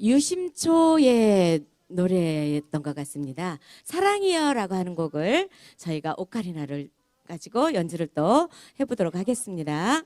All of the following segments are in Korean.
유심초의 노래였던 것 같습니다. 사랑이여라고 하는 곡을 저희가 오카리나를 가지고 연주를 또 해보도록 하겠습니다.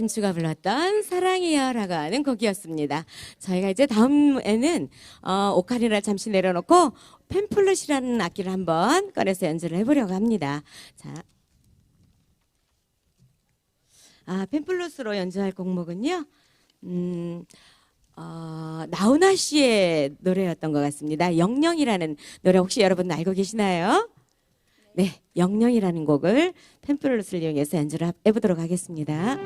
심수가 불렀던 사랑이여라고 하는 곡이었습니다. 저희가 이제 다음에는 어, 오카리나를 잠시 내려놓고 펜플룻이라는 악기를 한번 꺼내서 연주를 해보려고 합니다. 자, 아 펜플룻으로 연주할 곡목은요. 음, 어, 나훈아 씨의 노래였던 것 같습니다. 영영이라는 노래 혹시 여러분 알고 계시나요? 네, 영영이라는 곡을 펜플룻을 이용해서 연주를 해보도록 하겠습니다.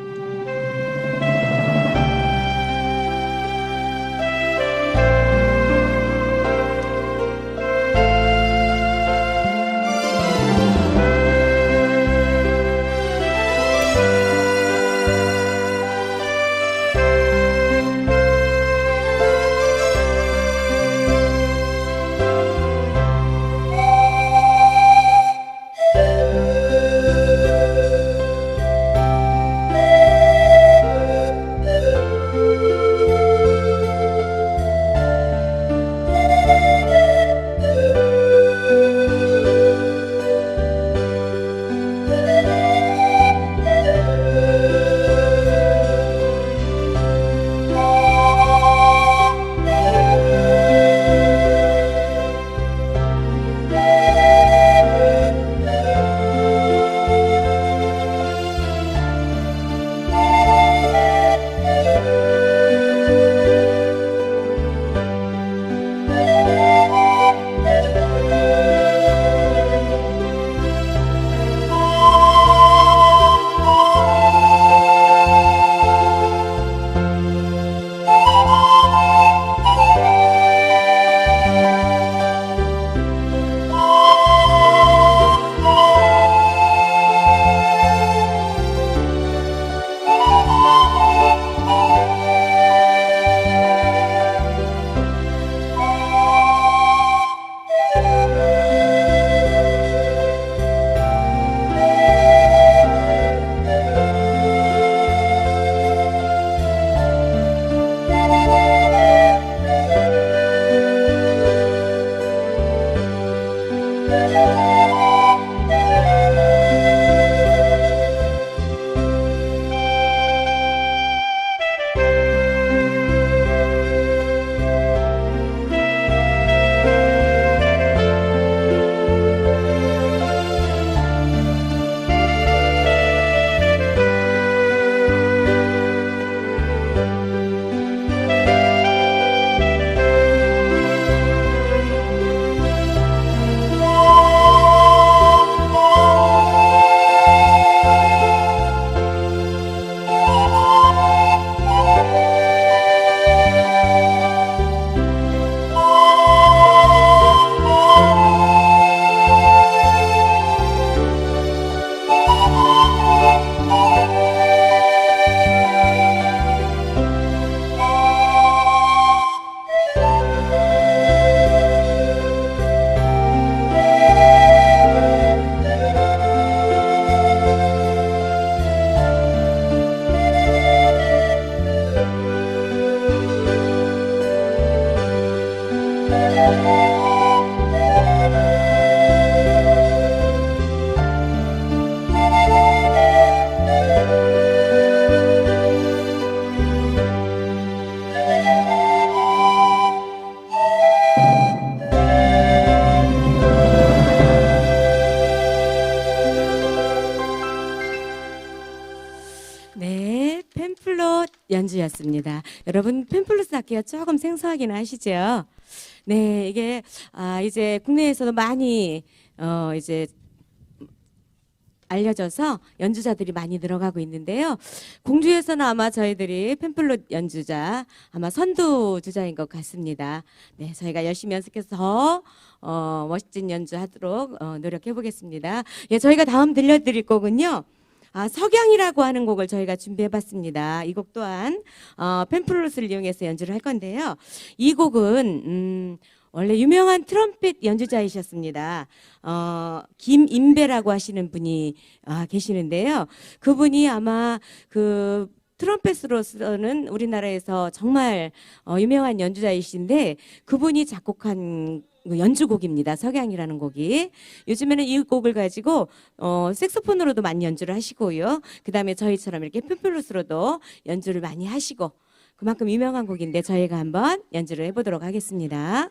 네, 펜플롯 연주였습니다. 여러분 펜플롯 악기가 조금 생소하긴 하시죠? 네, 이게 아 이제 국내에서도 많이 어 이제 알려져서 연주자들이 많이 늘어가고 있는데요. 공주에서는 아마 저희들이 펜플롯 연주자 아마 선두 주자인 것 같습니다. 네, 저희가 열심히 연습해서 더 어, 멋진 연주하도록 어, 노력해 보겠습니다. 예, 저희가 다음 들려드릴 곡은요. 아, 석양이라고 하는 곡을 저희가 준비해봤습니다. 이 곡 또한 어, 펜플롯을 이용해서 연주를 할 건데요. 이 곡은 음, 원래 유명한 트럼펫 연주자이셨습니다. 어, 김인배라고 하시는 분이 아, 계시는데요. 그분이 아마 그 트럼펫으로서는 우리나라에서 정말 어, 유명한 연주자이신데 그분이 작곡한 그 연주곡입니다. 석양이라는 곡이. 요즘에는 이 곡을 가지고 어, 색소폰으로도 많이 연주를 하시고요. 그다음에 저희처럼 이렇게 펜플루스로도 연주를 많이 하시고 그만큼 유명한 곡인데 저희가 한번 연주를 해 보도록 하겠습니다.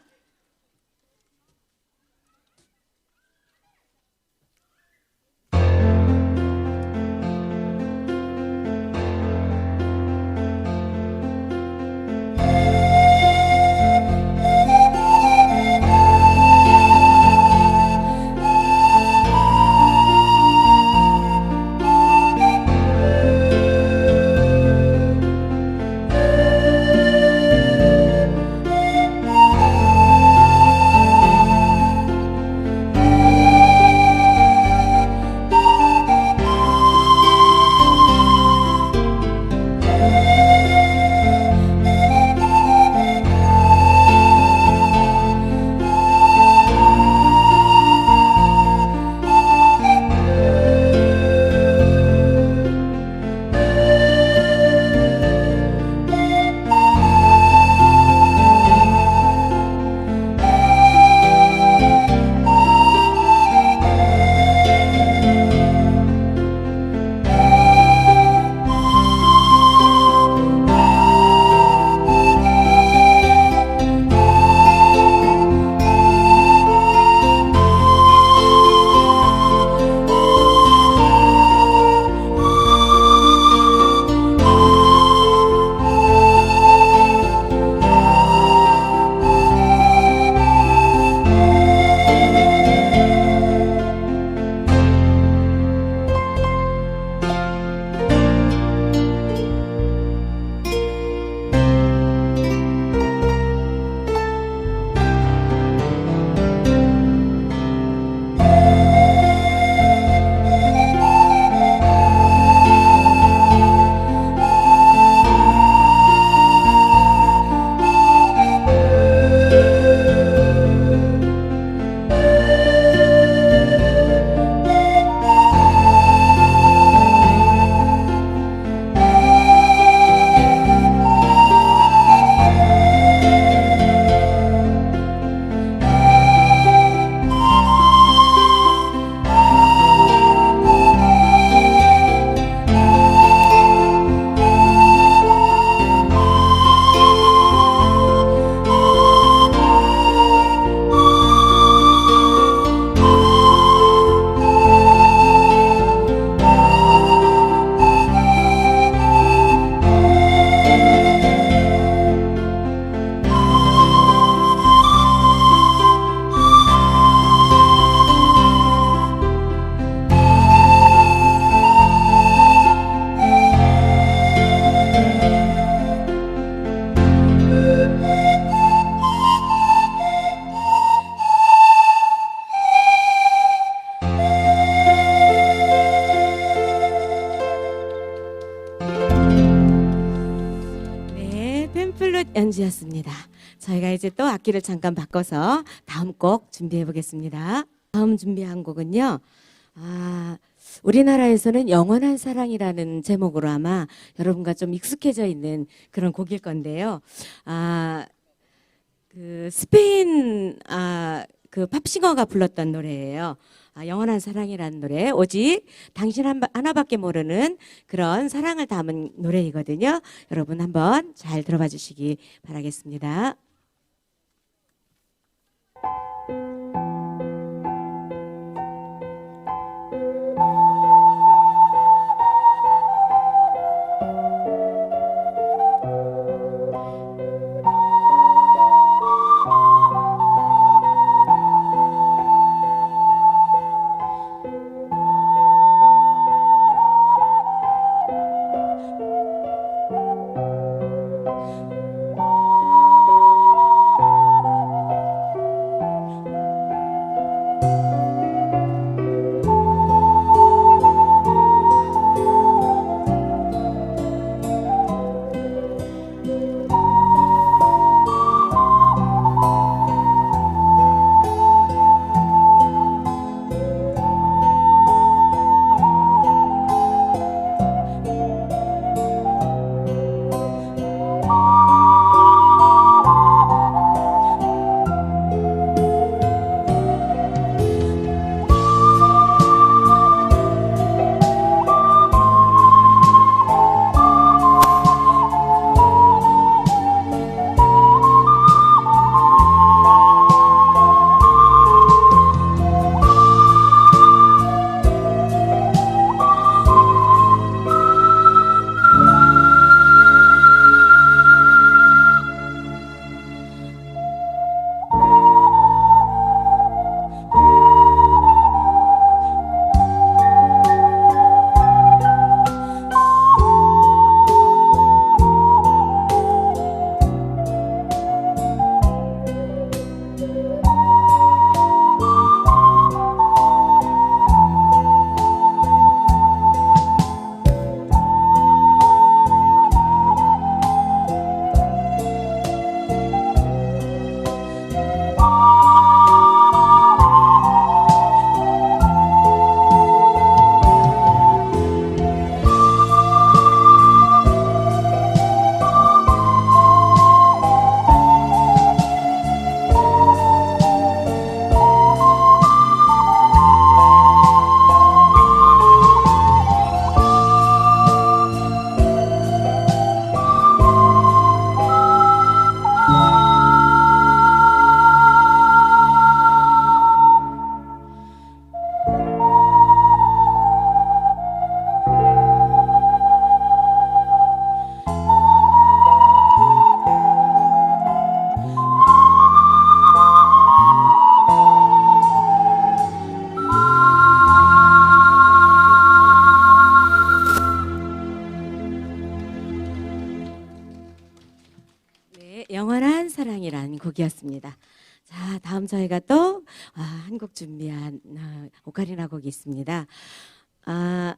연주였습니다. 저희가 이제 또 악기를 잠깐 바꿔서 다음 곡 준비해 보겠습니다. 다음 준비한 곡은요. 아, 우리나라에서는 영원한 사랑이라는 제목으로 아마 여러분과 좀 익숙해져 있는 그런 곡일 건데요. 아, 그 스페인 아, 그 팝싱어가 불렀던 노래예요. 아, 영원한 사랑이라는 노래. 오직 당신 한, 하나밖에 모르는 그런 사랑을 담은 노래이거든요. 여러분 한번 잘 들어봐 주시기 바라겠습니다. 아, 한곡 준비한 아, 오카리나 곡이 있습니다. 아,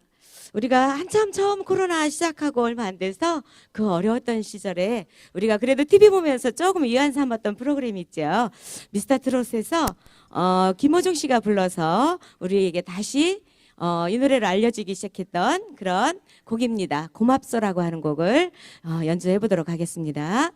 우리가 한참 처음 코로나 시작하고 얼마 안 돼서 그 어려웠던 시절에 우리가 그래도 TV 보면서 조금 위안 삼았던 프로그램이 있죠. 미스터 트롯에서 어, 김호중 씨가 불러서 우리에게 다시 어, 이 노래를 알려주기 시작했던 그런 곡입니다. 고맙소라고 하는 곡을 어, 연주해 보도록 하겠습니다.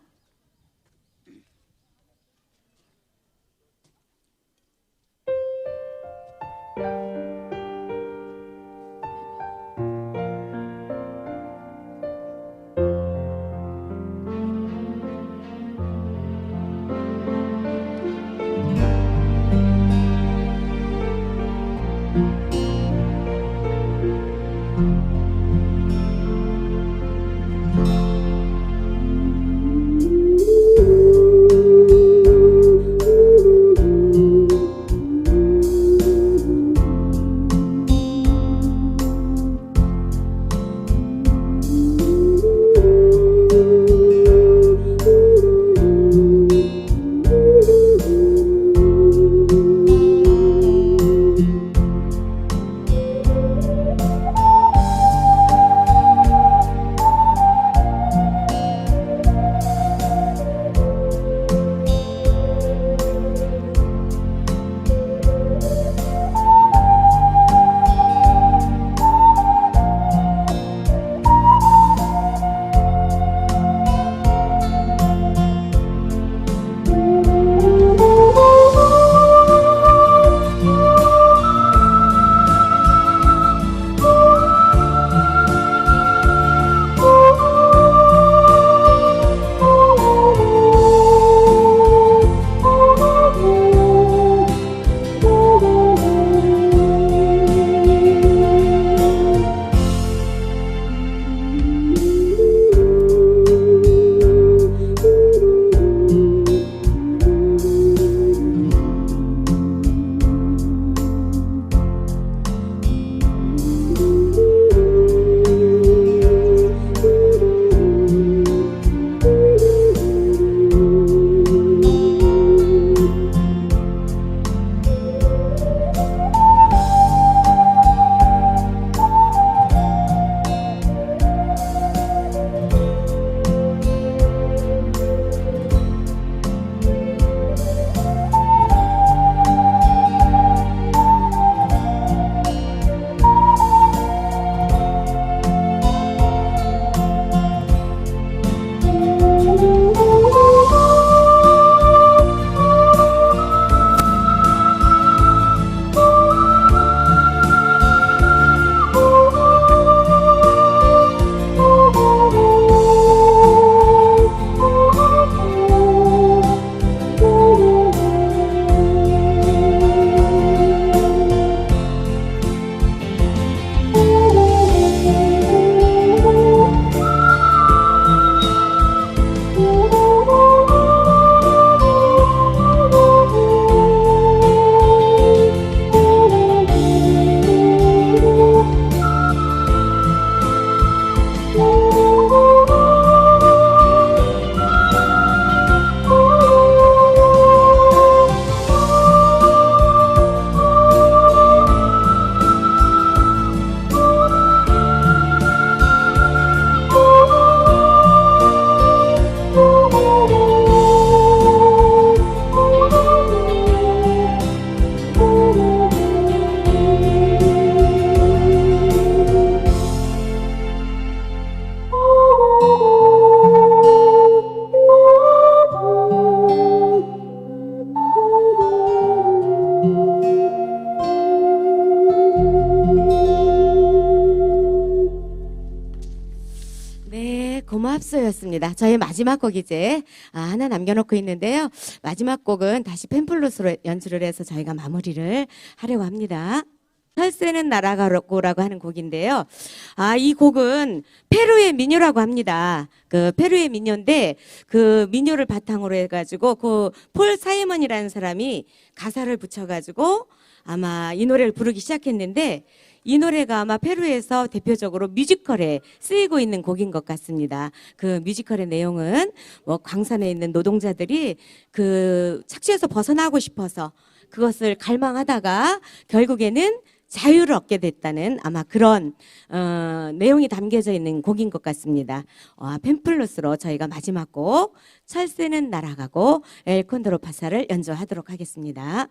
마지막 곡 이제 아, 하나 남겨놓고 있는데요. 마지막 곡은 다시 펜플루스로 연주를 해서 저희가 마무리를 하려고 합니다. 철새는 날아가고라고 하는 곡인데요. 아, 이 곡은 페루의 민요라고 합니다. 그 페루의 민요인데 그 민요를 바탕으로 해가지고 그 폴 사이먼이라는 사람이 가사를 붙여가지고 아마 이 노래를 부르기 시작했는데 이 노래가 아마 페루에서 대표적으로 뮤지컬에 쓰이고 있는 곡인 것 같습니다. 그 뮤지컬의 내용은 뭐 광산에 있는 노동자들이 그 착취에서 벗어나고 싶어서 그것을 갈망하다가 결국에는 자유를 얻게 됐다는 아마 그런 어, 내용이 담겨져 있는 곡인 것 같습니다. 와, 펜플루스로 저희가 마지막 곡 철새는 날아가고 엘콘드로 파사를 연주하도록 하겠습니다.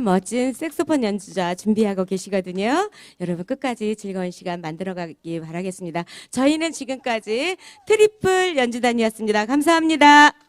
멋진 색소폰 연주자 준비하고 계시거든요. 여러분 끝까지 즐거운 시간 만들어가기 바라겠습니다. 저희는 지금까지 트리플 연주단이었습니다. 감사합니다.